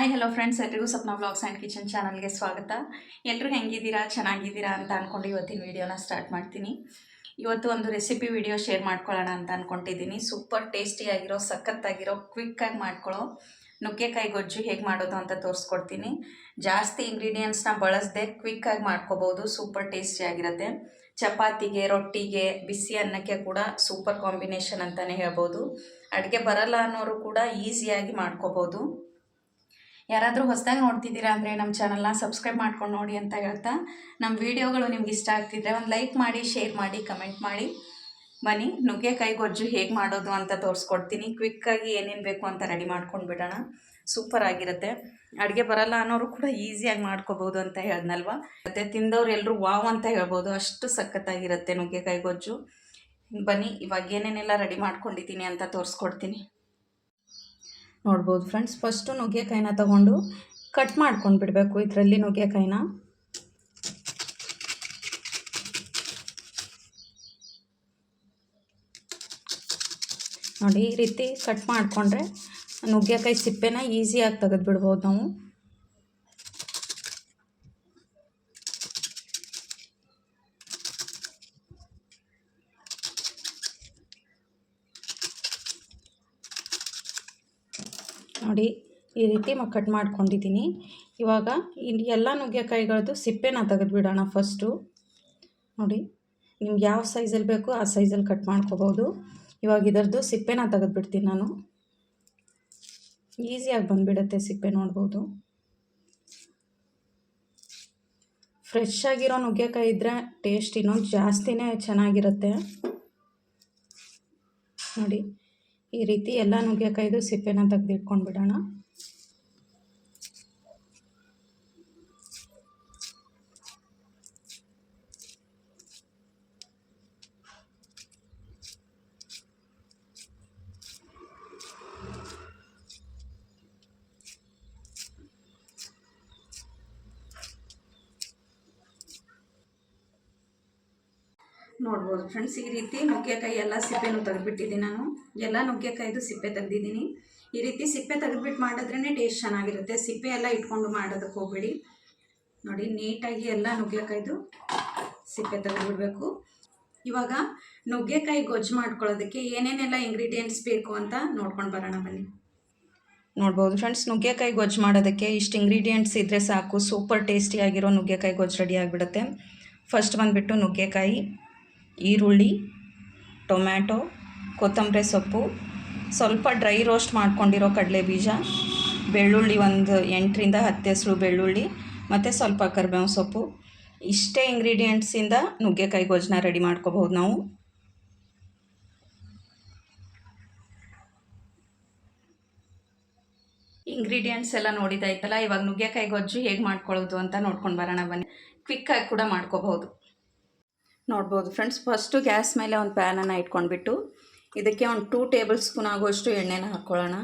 Hi hello friends ಎಲ್ರಿಗೂ Sapna blogs and kitchen ಚಾನಲ್ಗೆ ಸ್ವಾಗತ. ಎಲ್ಲರೂ ಹೆಂಗಿದ್ದೀರಾ? ಚೆನ್ನಾಗಿದ್ದೀರಾ ಅಂತ ಅಂದ್ಕೊಂಡು ಇವತ್ತಿನ ವಿಡಿಯೋನ ಸ್ಟಾರ್ಟ್ ಮಾಡ್ತೀನಿ. ಇವತ್ತು ಒಂದು ರೆಸಿಪಿ ವಿಡಿಯೋ ಶೇರ್ ಮಾಡ್ಕೊಳ್ಳೋಣ ಅಂತ ಅಂದ್ಕೊಂಡಿದ್ದೀನಿ ಸೂಪರ್ ಟೇಸ್ಟಿಯಾಗಿರೋ ಸಖತ್ತಾಗಿರೋ ಕ್ವಿಕ್ಕಾಗಿ ಮಾಡ್ಕೊಳ್ಳೋ ನುಗ್ಗೆಕಾಯಿ ಗೊಜ್ಜು ಹೇಗೆ ಮಾಡೋದು ಅಂತ ತೋರಿಸ್ಕೊಡ್ತೀನಿ. ಜಾಸ್ತಿ ಇಂಗ್ರೀಡಿಯೆಂಟ್ಸ್ನ ಬಳಸದೆ ಕ್ವಿಕ್ಕಾಗಿ ಮಾಡ್ಕೋಬೋದು. ಸೂಪರ್ ಟೇಸ್ಟಿಯಾಗಿರುತ್ತೆ ಚಪಾತಿಗೆ, ರೊಟ್ಟಿಗೆ, ಬಿಸಿ ಅನ್ನಕ್ಕೆ ಕೂಡ ಸೂಪರ್ ಕಾಂಬಿನೇಷನ್ ಅಂತಲೇ ಹೇಳ್ಬೋದು. ಅಡುಗೆ ಬರಲ್ಲ ಅನ್ನೋರು ಕೂಡ ಈಸಿಯಾಗಿ ಮಾಡ್ಕೋಬೋದು. ಯಾರಾದರೂ ಹೊಸದಾಗಿ ನೋಡ್ತಿದ್ದೀರಾ ಅಂದರೆ ನಮ್ಮ ಚಾನಲ್ನ ಸಬ್ಸ್ಕ್ರೈಬ್ ಮಾಡ್ಕೊಂಡು ನೋಡಿ ಅಂತ ಹೇಳ್ತಾ ನಮ್ಮ ವಿಡಿಯೋಗಳು ನಿಮ್ಗೆ ಇಷ್ಟ ಆಗ್ತಿದ್ರೆ ಒಂದು ಲೈಕ್ ಮಾಡಿ ಶೇರ್ ಮಾಡಿ ಕಮೆಂಟ್ ಮಾಡಿ. ಬನ್ನಿ, ನುಗ್ಗೆಕಾಯಿ ಗೊಜ್ಜು ಹೇಗೆ ಮಾಡೋದು ಅಂತ ತೋರಿಸ್ಕೊಡ್ತೀನಿ. ಕ್ವಿಕ್ಕಾಗಿ ಏನೇನು ಬೇಕು ಅಂತ ರೆಡಿ ಮಾಡ್ಕೊಂಡು ಬಿಡೋಣ. ಸೂಪರ್ ಆಗಿರುತ್ತೆ. ಅಡುಗೆ ಬರಲ್ಲ ಅನ್ನೋರು ಕೂಡ ಈಸಿಯಾಗಿ ಮಾಡ್ಕೋಬೋದು ಅಂತ ಹೇಳಿದ್ನಲ್ವ? ಮತ್ತು ತಿಂದವ್ರು ಎಲ್ಲರೂ ವಾವ್ ಅಂತ ಹೇಳ್ಬೋದು. ಅಷ್ಟು ಸಖತ್ತಾಗಿರುತ್ತೆ ನುಗ್ಗೆಕಾಯಿ ಗೊಜ್ಜು. ಬನ್ನಿ, ಇವಾಗ ಏನೇನೆಲ್ಲ ರೆಡಿ ಮಾಡ್ಕೊಂಡಿದ್ದೀನಿ ಅಂತ ತೋರಿಸ್ಕೊಡ್ತೀನಿ. ನೋಡ್ಬೋದು ಫ್ರೆಂಡ್ಸ್. ಫಸ್ಟು ನುಗ್ಗೆಕಾಯಿನ ತಗೊಂಡು ಕಟ್ ಮಾಡ್ಕೊಂಡು ಬಿಡಬೇಕು ಇದರಲ್ಲಿ ನುಗ್ಗೆಕಾಯಿನ ನೋಡಿ ಈ ರೀತಿ ಕಟ್ ಮಾಡಿಕೊಂಡ್ರೆ ನುಗ್ಗೆಕಾಯಿ ಸಿಪ್ಪೆನ ಈಸಿಯಾಗಿ ತೆಗೆದು ಬಿಡ್ಬೋದು ನಾವು. ನೋಡಿ ಈ ರೀತಿ ಕಟ್ ಮಾಡ್ಕೊಂಡಿದ್ದೀನಿ. ಇವಾಗ ಇಲ್ಲಿ ಎಲ್ಲ ನುಗ್ಗೆಕಾಯಿಗಳದ್ದು ಸಿಪ್ಪೆನ ತೆಗೆದುಬಿಡೋಣ ಫಸ್ಟು ನೋಡಿ, ನಿಮ್ಗೆ ಯಾವ ಸೈಜಲ್ಲಿ ಬೇಕೋ ಆ ಸೈಜಲ್ಲಿ ಕಟ್ ಮಾಡ್ಕೋಬೋದು. ಇವಾಗ ಇದರದ್ದು ಸಿಪ್ಪೆನ ತೆಗೆದುಬಿಡ್ತೀನಿ ನಾನು. ಈಸಿಯಾಗಿ ಬಂದುಬಿಡುತ್ತೆ ಸಿಪ್ಪೆ ನೋಡ್ಬೋದು. ಫ್ರೆಶ್ ಆಗಿರೋ ನುಗ್ಗೆಕಾಯಿ ಇದ್ದರೆ ಟೇಸ್ಟ್ ಇನ್ನೊಂದು ಜಾಸ್ತಿನೇ ಚೆನ್ನಾಗಿರುತ್ತೆ. ನೋಡಿ ಈ ರೀತಿ ಎಲ್ಲ ನುಗ್ಗೆಕಾಯಿದು ಸಿಪ್ಪೆನ ತೆಗೆದಿಟ್ಕೊಂಡು ಬಿಡೋಣ ನೋಡ್ಬೋದು ಫ್ರೆಂಡ್ಸ್, ಈ ರೀತಿ ನುಗ್ಗೆಕಾಯಿ ಎಲ್ಲ ಸಿಪ್ಪೆನೂ ತೆಗೆದುಬಿಟ್ಟಿದ್ದೀನಿ ನಾನು. ಎಲ್ಲ ನುಗ್ಗೆಕಾಯಿದು ಸಿಪ್ಪೆ ತೆಗೆದಿದ್ದೀನಿ. ಈ ರೀತಿ ಸಿಪ್ಪೆ ತೆಗೆದ್ಬಿಟ್ಟು ಮಾಡಿದ್ರೇ ಟೇಸ್ಟ್ ಚೆನ್ನಾಗಿರುತ್ತೆ. ಸಿಪ್ಪೆ ಎಲ್ಲ ಇಟ್ಕೊಂಡು ಮಾಡೋದಕ್ಕೆ ಹೋಗಬೇಡಿ. ನೋಡಿ, ನೀಟಾಗಿ ಎಲ್ಲ ನುಗ್ಗೆಕಾಯ್ದು ಸಿಪ್ಪೆ ತೆಗೆದುಬಿಡ್ಬೇಕು. ಇವಾಗ ನುಗ್ಗೆಕಾಯಿ ಗೊಜ್ಜು ಮಾಡ್ಕೊಳ್ಳೋದಕ್ಕೆ ಏನೇನೆಲ್ಲ ಇಂಗ್ರೀಡಿಯೆಂಟ್ಸ್ ಬೇಕು ಅಂತ ನೋಡ್ಕೊಂಡು ಬರೋಣ ಬನ್ನಿ. ನೋಡ್ಬೋದು ಫ್ರೆಂಡ್ಸ್, ನುಗ್ಗೆಕಾಯಿ ಗೊಜ್ಜು ಮಾಡೋದಕ್ಕೆ ಇಷ್ಟು ಇಂಗ್ರೀಡಿಯೆಂಟ್ಸ್ ಇದ್ದರೆ ಸಾಕು. ಸೂಪರ್ ಟೇಸ್ಟಿಯಾಗಿರೋ ನುಗ್ಗೆಕಾಯಿ ಗೊಜ್ಜು ರೆಡಿ ಆಗಿಬಿಡುತ್ತೆ. ಫಸ್ಟ್ ಬಂದುಬಿಟ್ಟು ನುಗ್ಗೆಕಾಯಿ. ಈರುಳ್ಳಿ, ಟೊಮ್ಯಾಟೊ, ಕೊತ್ತಂಬರಿ ಸೊಪ್ಪು, ಸ್ವಲ್ಪ ಡ್ರೈ ರೋಸ್ಟ್ ಮಾಡ್ಕೊಂಡಿರೋ ಕಡಲೆ ಬೀಜ ಬೆಳ್ಳುಳ್ಳಿ ಒಂದು ಎಂಟರಿಂದ ಹತ್ತು ಹೆಸರು ಬೆಳ್ಳುಳ್ಳಿ, ಮತ್ತು ಸ್ವಲ್ಪ ಕರಿಬೇವು ಸೊಪ್ಪು. ಇಷ್ಟೇ ಇಂಗ್ರೀಡಿಯೆಂಟ್ಸಿಂದ ನುಗ್ಗೆಕಾಯಿ ಗೊಜ್ಜನ್ನ ರೆಡಿ ಮಾಡ್ಕೋಬಹುದು ನಾವು. ಇಂಗ್ರೀಡಿಯೆಂಟ್ಸ್ ಎಲ್ಲ ನೋಡಿದಾಯ್ತಲ್ಲ, ಇವಾಗ ನುಗ್ಗೆಕಾಯಿ ಗೊಜ್ಜು ಹೇಗೆ ಮಾಡ್ಕೊಳ್ಳೋದು ಅಂತ ನೋಡ್ಕೊಂಡು ಬರೋಣ ಬನ್ನಿ. ಕ್ವಿಕ್ಕಾಗಿ ಕೂಡ ಮಾಡ್ಕೋಬಹುದು. ನೋಡ್ಬೋದು. ಫ್ರೆಂಡ್ಸ್ ಫಸ್ಟು ಗ್ಯಾಸ್ ಮೇಲೆ ಒಂದು ಪ್ಯಾನನ್ನು ಇಟ್ಕೊಂಡ್ಬಿಟ್ಟು, ಇದಕ್ಕೆ ಒಂದು ಟೂ ಟೇಬಲ್ ಸ್ಪೂನ್ ಆಗುವಷ್ಟು ಎಣ್ಣೆನ ಹಾಕ್ಕೊಳ್ಳೋಣ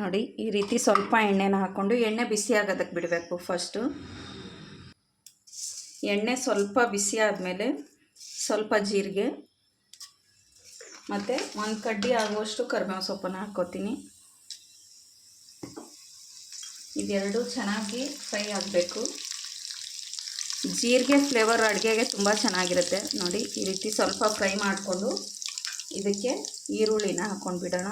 ನೋಡಿ, ಈ ರೀತಿ ಸ್ವಲ್ಪ ಎಣ್ಣೆನ ಹಾಕ್ಕೊಂಡು ಎಣ್ಣೆ ಬಿಸಿ ಆಗೋದಕ್ಕೆ ಬಿಡಬೇಕು ಫಸ್ಟು ಎಣ್ಣೆ ಸ್ವಲ್ಪ ಬಿಸಿ ಆದಮೇಲೆ ಸ್ವಲ್ಪ ಜೀರಿಗೆ, ಮತ್ತು ಒಂದು ಕಡ್ಡಿ ಆಗುವಷ್ಟು ಕರಿಬೇವು ಸೊಪ್ಪನ್ನು ಹಾಕ್ಕೋತೀನಿ. ಇದೆರಡು ಚೆನ್ನಾಗಿ ಫ್ರೈ ಆಗಬೇಕು. ಜೀರಿಗೆ ಫ್ಲೇವರ್ ಅಡುಗೆಗೆ ತುಂಬ ಚೆನ್ನಾಗಿರುತ್ತೆ. ನೋಡಿ, ಈ ರೀತಿ ಸ್ವಲ್ಪ ಫ್ರೈ ಮಾಡಿಕೊಂಡು ಇದಕ್ಕೆ ಈರುಳ್ಳಿನ ಹಾಕ್ಕೊಂಡು ಬಿಡೋಣ.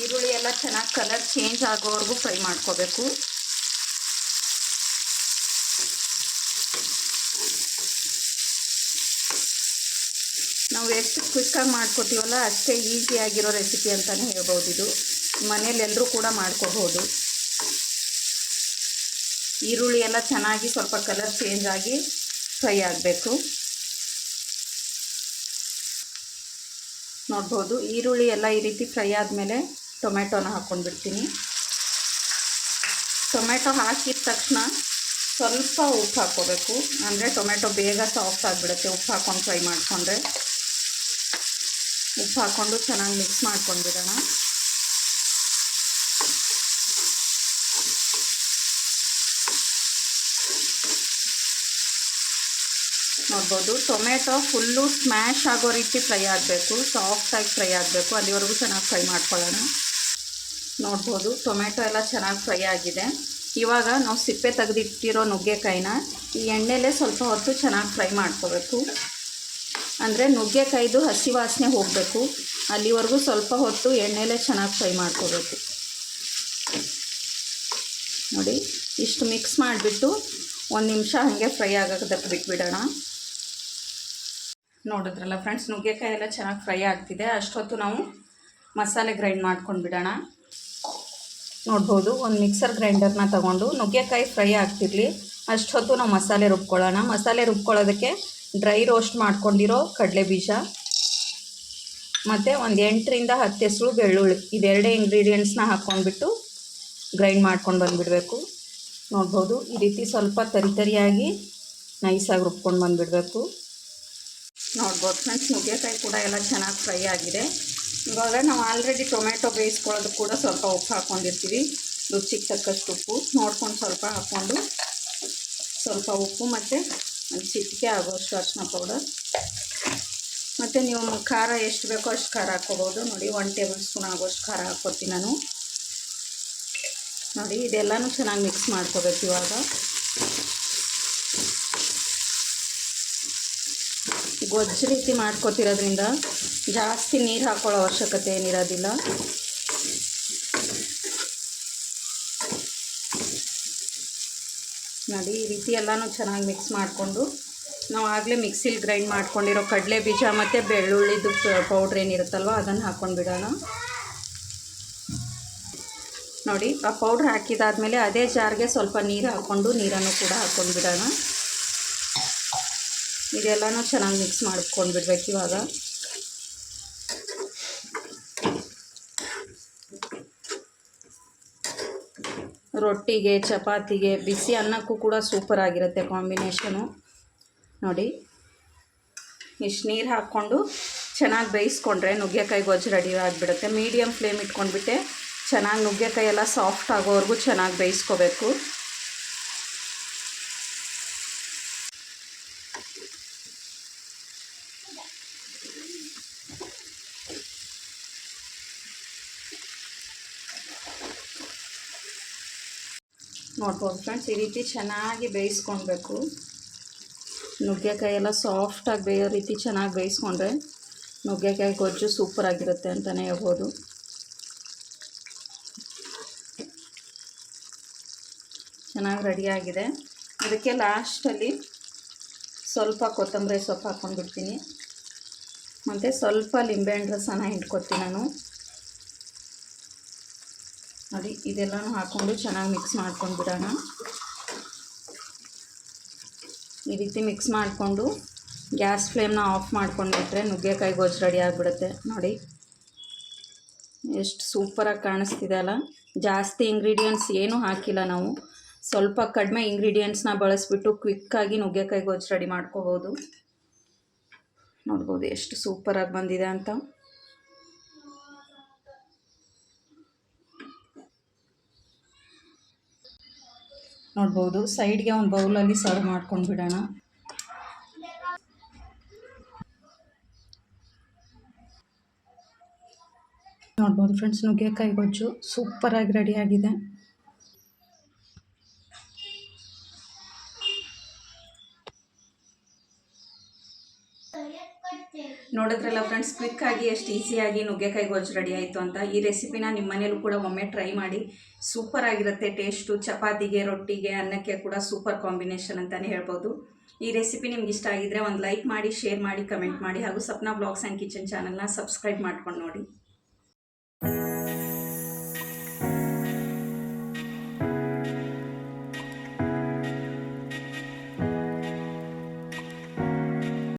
ಈರುಳ್ಳಿ ಎಲ್ಲ ಚೆನ್ನಾಗಿ ಕಲರ್ ಚೇಂಜ್ ಆಗೋವರೆಗೂ ಫ್ರೈ ಮಾಡ್ಕೋಬೇಕು. ನಾವು ಎಷ್ಟು ಕ್ವಿಕ್ಕಾಗಿ ಮಾಡ್ಕೋತೀವಲ್ಲ ಅಷ್ಟೇ ಈಸಿಯಾಗಿರೋ ರೆಸಿಪಿ ಅಂತಲೇ ಹೇಳ್ಬೋದು ಇದು. ಮನೇಲಿ ಕೂಡ ಮಾಡ್ಕೋಬೋದು ಈರುಳ್ಳಿ ಎಲ್ಲ ಚೆನ್ನಾಗಿ ಸ್ವಲ್ಪ ಕಲರ್ ಚೇಂಜ್ ಆಗಿ ಫ್ರೈ ಆಗಬೇಕು. ನೋಡ್ಬೋದು ಈರುಳ್ಳಿ ಎಲ್ಲ ಈ ರೀತಿ ಫ್ರೈ ಆದಮೇಲೆ ಟೊಮೆಟೊನ ಹಾಕ್ಕೊಂಡ್ಬಿಡ್ತೀನಿ. ಟೊಮೆಟೊ ಹಾಕಿದ ತಕ್ಷಣ ಸ್ವಲ್ಪ ಉಪ್ಪು ಹಾಕ್ಕೋಬೇಕು. ಅಂದರೆ ಟೊಮೆಟೊ ಬೇಗ ಸಾಫ್ಟ್ ಆಗಿಬಿಡುತ್ತೆ, ಉಪ್ಪು ಹಾಕ್ಕೊಂಡು ಫ್ರೈ ಮಾಡಿಕೊಂಡ್ರೆ. ಉಪ್ಪು ಹಾಕ್ಕೊಂಡು ಚೆನ್ನಾಗಿ ಮಿಕ್ಸ್ ಮಾಡ್ಕೊಂಡ್ಬಿಡೋಣ. ನೋಡ್ಬೋದು. ಟೊಮೆಟೊ ಫುಲ್ಲು ಸ್ಮ್ಯಾಶ್ ಆಗೋ ರೀತಿ ಫ್ರೈ ಆಗಬೇಕು. ಸಾಫ್ಟಾಗಿ ಫ್ರೈ ಆಗಬೇಕು. ಅಲ್ಲಿವರೆಗೂ ಚೆನ್ನಾಗಿ ಫ್ರೈ ಮಾಡ್ಕೊಳ್ಳೋಣ. ನೋಡ್ಬೋದು. ಟೊಮೆಟೊ ಎಲ್ಲ ಚೆನ್ನಾಗಿ ಫ್ರೈ ಆಗಿದೆ. ಇವಾಗ ನಾವು ಸಿಪ್ಪೆ ತೆಗೆದಿಟ್ಟಿರೋ ನುಗ್ಗೆಕಾಯಿನ ಈ ಎಣ್ಣೆಲೇ ಸ್ವಲ್ಪ ಹೊತ್ತು ಚೆನ್ನಾಗಿ ಫ್ರೈ ಮಾಡ್ಕೋಬೇಕು. ಅಂದರೆ ನುಗ್ಗೆಕಾಯ್ದು ಹಸಿ ವಾಸನೆ ಹೋಗಬೇಕು. ಅಲ್ಲಿವರೆಗೂ ಸ್ವಲ್ಪ ಹೊತ್ತು ಎಣ್ಣೆಲೇ ಚೆನ್ನಾಗಿ ಫ್ರೈ ಮಾಡ್ಕೋಬೇಕು. ನೋಡಿ, ಇಷ್ಟು ಮಿಕ್ಸ್ ಮಾಡಿಬಿಟ್ಟು ಒಂದು ನಿಮಿಷ ಹಾಗೆ ಫ್ರೈ ಆಗೋದಕ್ಕೆ ಬಿಟ್ಬಿಡೋಣ. ನೋಡಿದ್ರಲ್ಲ ಫ್ರೆಂಡ್ಸ್ ನುಗ್ಗೆಕಾಯಿ ಎಲ್ಲ ಚೆನ್ನಾಗಿ ಫ್ರೈ ಆಗ್ತಿದೆ. ಅಷ್ಟೊತ್ತು ನಾವು ಮಸಾಲೆ ಗ್ರೈಂಡ್ ಮಾಡ್ಕೊಂಡು ಬಿಡೋಣ. ನೋಡ್ಬೋದು, ಒಂದು ಮಿಕ್ಸರ್ ಗ್ರೈಂಡರ್ನ ತಗೊಂಡು ನುಗ್ಗೆಕಾಯಿ ಫ್ರೈ ಆಗ್ತಿರಲಿ. ಅಷ್ಟೊತ್ತು ನಾವು ಮಸಾಲೆ ರುಬ್ಕೊಳ್ಳೋಣ. ಮಸಾಲೆ ರುಬ್ಕೊಳ್ಳೋದಕ್ಕೆ ಡ್ರೈ ರೋಸ್ಟ್ ಮಾಡ್ಕೊಂಡಿರೋ ಕಡಲೆ ಬೀಜ ಮತ್ತು ಒಂದು ಎಂಟರಿಂದ ಹತ್ತು ಹೆಸರು ಬೆಳ್ಳುಳ್ಳಿ. ಇದೆರಡೇ ಇಂಗ್ರೀಡಿಯೆಂಟ್ಸ್ನ ಹಾಕ್ಕೊಂಡ್ಬಿಟ್ಟು ಗ್ರೈಂಡ್ ಮಾಡ್ಕೊಂಡು ಬಂದುಬಿಡಬೇಕು. ನೋಡ್ಬೋದು, ಈ ರೀತಿ ಸ್ವಲ್ಪ ತರಿತರಿಯಾಗಿ ನೈಸಾಗಿ ರುಬ್ಕೊಂಡು ಬಂದುಬಿಡಬೇಕು. ನೋಡ್ಬೋದು ಫ್ರೆಂಡ್ಸ್ ನುಗ್ಗೆಕಾಯಿ ಕೂಡ ಎಲ್ಲ ಚೆನ್ನಾಗಿ ಫ್ರೈ ಆಗಿದೆ. ಇವಾಗ ನಾವು ಆಲ್ರೆಡಿ ಟೊಮೆಟೊ ಬೇಯಿಸ್ಕೊಳ್ಳೋದು ಕೂಡ ಸ್ವಲ್ಪ ಉಪ್ಪು ಹಾಕ್ಕೊಂಡಿರ್ತೀವಿ ರುಚಿಗೆ ತಕ್ಕಷ್ಟು ಉಪ್ಪು. ನೋಡ್ಕೊಂಡು ಸ್ವಲ್ಪ ಹಾಕ್ಕೊಂಡು ಸ್ವಲ್ಪ ಉಪ್ಪು ಮತ್ತು ಒಂದು ಚಿಟಿಕೆ ಆಗೋಷ್ಟು ಅರಿಶಿನ ಪೌಡರ್ ಮತ್ತು ನೀವು ಖಾರ ಎಷ್ಟು ಬೇಕೋ ಅಷ್ಟು ಖಾರ ಹಾಕ್ಕೋಬೋದು. ನೋಡಿ ಒನ್ ಟೇಬಲ್ ಸ್ಪೂನ್ ಆಗೋಷ್ಟು ಖಾರ ಹಾಕ್ಕೊತೀನಿ ನಾನು. ನೋಡಿ, ಇದೆಲ್ಲನೂ ಚೆನ್ನಾಗಿ ಮಿಕ್ಸ್ ಮಾಡ್ಕೋಬೇಕು ಇವಾಗ. ಗೊಜ್ಜು ರೀತಿ ಮಾಡ್ಕೊತಿರೋದ್ರಿಂದ ಜಾಸ್ತಿ ನೀರು ಹಾಕೊಳ್ಳೋ ಅವಶ್ಯಕತೆ ಏನಿರೋದಿಲ್ಲ. ನೋಡಿ, ಈ ರೀತಿ ಎಲ್ಲನೂ ಚೆನ್ನಾಗಿ ಮಿಕ್ಸ್ ಮಾಡಿಕೊಂಡು ನಾವು ಆಗಲೇ ಮಿಕ್ಸಿಲಿ ಗ್ರೈಂಡ್ ಮಾಡ್ಕೊಂಡಿರೋ ಕಡಲೆ ಬೀಜ ಮತ್ತು ಬೆಳ್ಳುಳ್ಳಿದು ಪೌಡ್ರ್ ಏನಿರುತ್ತಲ್ವ ಅದನ್ನು ಹಾಕ್ಕೊಂಡು ಬಿಡೋಣ. ನೋಡಿ, ಆ ಪೌಡ್ರ್ ಹಾಕಿದಾದಮೇಲೆ ಅದೇ ಜಾರ್ಗೆ ಸ್ವಲ್ಪ ನೀರು ಹಾಕ್ಕೊಂಡು ನೀರನ್ನು ಕೂಡ ಹಾಕ್ಕೊಂಡು ಬಿಡೋಣ. ಇದೆಲ್ಲನೂ ಚೆನ್ನಾಗಿ ಮಿಕ್ಸ್ ಮಾಡ್ಕೊಂಡ್ಬಿಡ್ಬೇಕು ಇವಾಗ. ರೊಟ್ಟಿಗೆ, ಚಪಾತಿಗೆ, ಬಿಸಿ ಅನ್ನಕ್ಕೂ ಕೂಡ ಸೂಪರ್ ಆಗಿರುತ್ತೆ ಕಾಂಬಿನೇಷನು. ನೋಡಿ, ಇಷ್ಟು ನೀರು ಹಾಕ್ಕೊಂಡು ಚೆನ್ನಾಗಿ ಬೇಯಿಸ್ಕೊಂಡ್ರೆ ನುಗ್ಗೆಕಾಯಿ ಗೊಜ್ಜು ರೆಡಿ ಆಗಿಬಿಡುತ್ತೆ. ಮೀಡಿಯಮ್ ಫ್ಲೇಮ್ ಇಟ್ಕೊಂಡ್ಬಿಟ್ಟೆ ಚೆನ್ನಾಗಿ ನುಗ್ಗೆಕಾಯಿ ಎಲ್ಲ ಸಾಫ್ಟ್ ಆಗೋವರೆಗೂ ಚೆನ್ನಾಗಿ ಬೇಯಿಸ್ಕೋಬೇಕು. ನೋಡ್ಬೋದು ಫ್ರೆಂಡ್ಸ್, ಈ ರೀತಿ ಚೆನ್ನಾಗಿ ಬೇಯಿಸ್ಕೊಳ್ಬೇಕು. ನುಗ್ಗೆಕಾಯಿ ಎಲ್ಲ ಸಾಫ್ಟಾಗಿ ಬೇಯೋ ರೀತಿ ಚೆನ್ನಾಗಿ ಬೇಯಿಸ್ಕೊಂಡ್ರೆ ನುಗ್ಗೆಕಾಯಿ ಗೊಜ್ಜು ಸೂಪರಾಗಿರುತ್ತೆ ಅಂತಲೇ ಹೇಳ್ಬೋದು. ಚೆನ್ನಾಗಿ ರೆಡಿಯಾಗಿದೆ ಅದಕ್ಕೆ ಲಾಸ್ಟಲ್ಲಿ ಸ್ವಲ್ಪ ಕೊತ್ತಂಬರಿ ಸೊಪ್ಪು ಹಾಕ್ಕೊಂಡ್ಬಿಡ್ತೀನಿ. ಮತ್ತು ಸ್ವಲ್ಪ ಲಿಂಬೆಹಣ್ಣು ರಸನ ಇಟ್ಕೊತೀನಿ ನಾನು. ನೋಡಿ, ಇದೆಲ್ಲನೂ ಹಾಕ್ಕೊಂಡು ಚೆನ್ನಾಗಿ ಮಿಕ್ಸ್ ಮಾಡ್ಕೊಂಡು ಬಿಡೋಣ ಈ ರೀತಿ ಮಿಕ್ಸ್ ಮಾಡಿಕೊಂಡು ಗ್ಯಾಸ್ ಫ್ಲೇಮ್ನ ಆಫ್ ಮಾಡ್ಕೊಂಡ್ಬಿಟ್ರೆ ನುಗ್ಗೆಕಾಯಿ ಗೊಜ್ಜು ರೆಡಿ ಆಗಿಬಿಡುತ್ತೆ. ನೋಡಿ, ಎಷ್ಟು ಸೂಪರಾಗಿ ಕಾಣಿಸ್ತಿದೆ ಅಲ್ಲ? ಜಾಸ್ತಿ ಇಂಗ್ರೀಡಿಯೆಂಟ್ಸ್ ಏನೂ ಹಾಕಿಲ್ಲ ನಾವು. ಸ್ವಲ್ಪ ಕಡಿಮೆ ಇಂಗ್ರೀಡಿಯೆಂಟ್ಸ್ನ ಬಳಸಿಬಿಟ್ಟು ಕ್ವಿಕ್ಕಾಗಿ ನುಗ್ಗೆಕಾಯಿ ಗೊಜ್ಜು ರೆಡಿ ಮಾಡ್ಕೋಬೋದು. ನೋಡ್ಬೋದು ಎಷ್ಟು ಸೂಪರಾಗಿ ಬಂದಿದೆ ಅಂತ. ನೋಡ್ಬೋದು. ಸೈಡ್ಗೆ ಒಂದು ಬೌಲಲ್ಲಿ ಸರ್ವ್ ಮಾಡ್ಕೊಂಡು ಬಿಡೋಣ. ನೋಡ್ಬೋದು ಫ್ರೆಂಡ್ಸ್ ನುಗ್ಗೆಕಾಯಿ ಗೊಜ್ಜು ಸೂಪರಾಗಿ ರೆಡಿಯಾಗಿದೆ ನೋಡಿದ್ರಲ್ಲ ಫ್ರೆಂಡ್ಸ್ ಕ್ವಿಕ್ಕಾಗಿ ಎಷ್ಟು ಈಸಿಯಾಗಿ ನುಗ್ಗೆಕಾಯಿ ಗೊಜ್ಜು ರೆಡಿ ಆಯಿತು ಅಂತ. ಈ ರೆಸಿಪಿನ ನಿಮ್ಮ ಮನೇಲೂ ಕೂಡ ಒಮ್ಮೆ ಟ್ರೈ ಮಾಡಿ. ಸೂಪರ್ ಆಗಿರುತ್ತೆ ಟೇಸ್ಟು ಚಪಾತಿಗೆ, ರೊಟ್ಟಿಗೆ, ಅನ್ನಕ್ಕೆ ಕೂಡ ಸೂಪರ್ ಕಾಂಬಿನೇಷನ್ ಅಂತಲೇ ಹೇಳ್ಬೋದು. ಈ ರೆಸಿಪಿ ನಿಮ್ಗೆ ಇಷ್ಟ ಆಗಿದ್ರೆ ಒಂದು ಲೈಕ್ ಮಾಡಿ ಶೇರ್ ಮಾಡಿ ಕಮೆಂಟ್ ಮಾಡಿ. ಹಾಗೂ ಸಪ್ನಾ ಬ್ಲಾಗ್ಸ್ ಆ್ಯಂಡ್ ಕಿಚನ್ ಚಾನಲ್ನ ಸಬ್ಸ್ಕ್ರೈಬ್ ಮಾಡ್ಕೊಂಡು ನೋಡಿ.